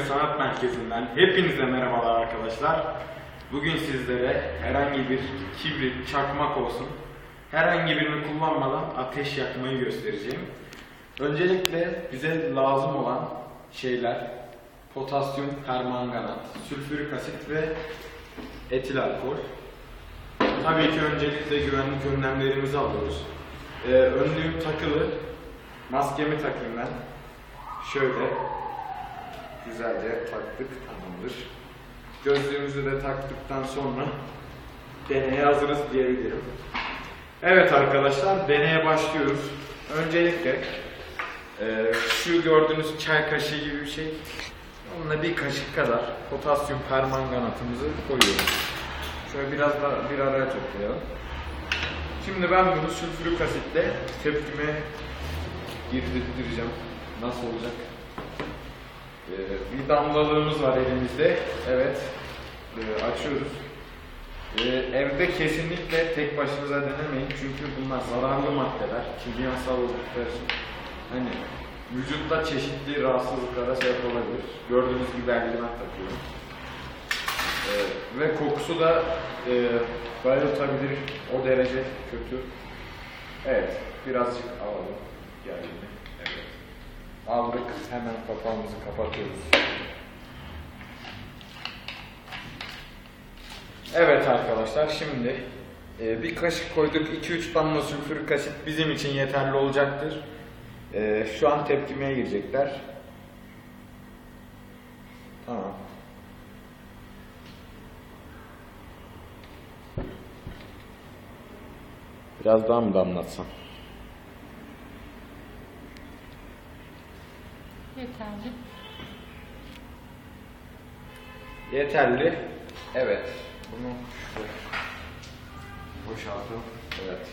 Sanat Merkezi'nden hepinize merhabalar arkadaşlar. Bugün sizlere herhangi bir kibrit, çakmak olsun herhangi birini kullanmadan ateş yakmayı göstereceğim. Öncelikle bize lazım olan şeyler potasyum permanganat, sülfürik asit ve etil alkol. Tabii ki öncelikle güvenlik önlemlerimizi alıyoruz. Ee, önlüğüm takılı, maskemi takayım ben. Şöyle güzelce taktık, tamamdır. Gözlüğümüzü de taktıktan sonra deneye hazırız diyebilirim. Evet arkadaşlar, deneye başlıyoruz. Öncelikle e, şu gördüğünüz çay kaşığı gibi bir şey. Onunla bir kaşık kadar potasyum permanganatımızı koyuyoruz. Şöyle biraz da bir araya toplayalım. Şimdi ben bunu sülfürik asitle tepkime girdirttireceğim. Nasıl olacak? Ee, bir damlalığımız var elimizde. Evet. Ee, açıyoruz. Ee, evde kesinlikle tek başınıza denemeyin. Çünkü bunlar zararlı maddeler. Kimyasal oldukları için. Hani vücutta çeşitli rahatsızlıklara sebep olabilir. Gördüğünüz gibi eldiven takıyorum. Ee, ve kokusu da e, bayıltabilir. O derece kötü. Evet. Birazcık alalım. Geldi. Evet. Aldık. Hemen kapağımızı kapatıyoruz. Evet arkadaşlar şimdi e, bir kaşık koyduk. 2-3 damla sülfürik asit bizim için yeterli olacaktır. E, şu an tepkimeye girecekler. Tamam. Biraz daha mı damlatsam? Yeterli. Yeterli. Evet. Bunu boşaltalım. Evet.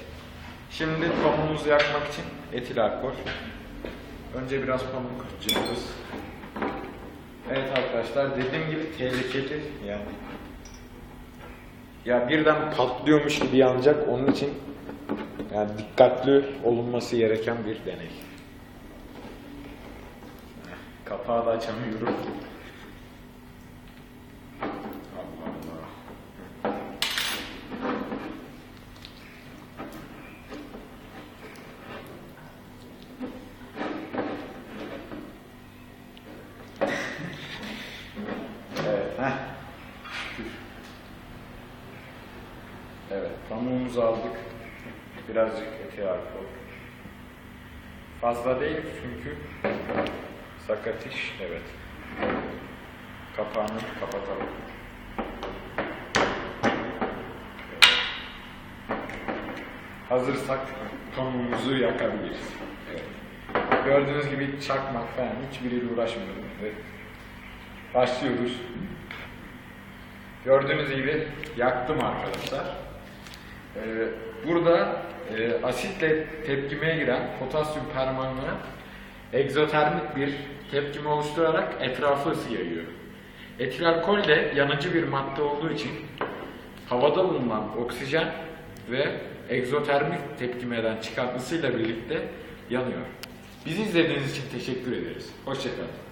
Şimdi pamuğumuzu yakmak için etil alkol. Önce biraz pamuk cımbız. Evet arkadaşlar dediğim gibi tehlikeli yani. Ya birden patlıyormuş gibi yanacak onun için yani dikkatli olunması gereken bir deney. Kapağı da açamıyorum. Allah Allah. evet, heh. Evet, pamuğumuzu aldık. Birazcık eti alkol. Fazla değil çünkü sakat iş. Evet. Kapağını kapatalım. Hazırsak pamuğumuzu yakabiliriz. Evet. Gördüğünüz gibi çakmak falan hiçbiriyle uğraşmıyorum. Evet. Başlıyoruz. Gördüğünüz gibi yaktım arkadaşlar. Ee, burada e, asitle tepkimeye giren potasyum permanganat egzotermik bir tepkime oluşturarak etrafı ısı yayıyor. Etil alkol de yanıcı bir madde olduğu için havada bulunan oksijen ve egzotermik tepkimeden çıkan ısıyla birlikte yanıyor. Bizi izlediğiniz için teşekkür ederiz. Hoşçakalın.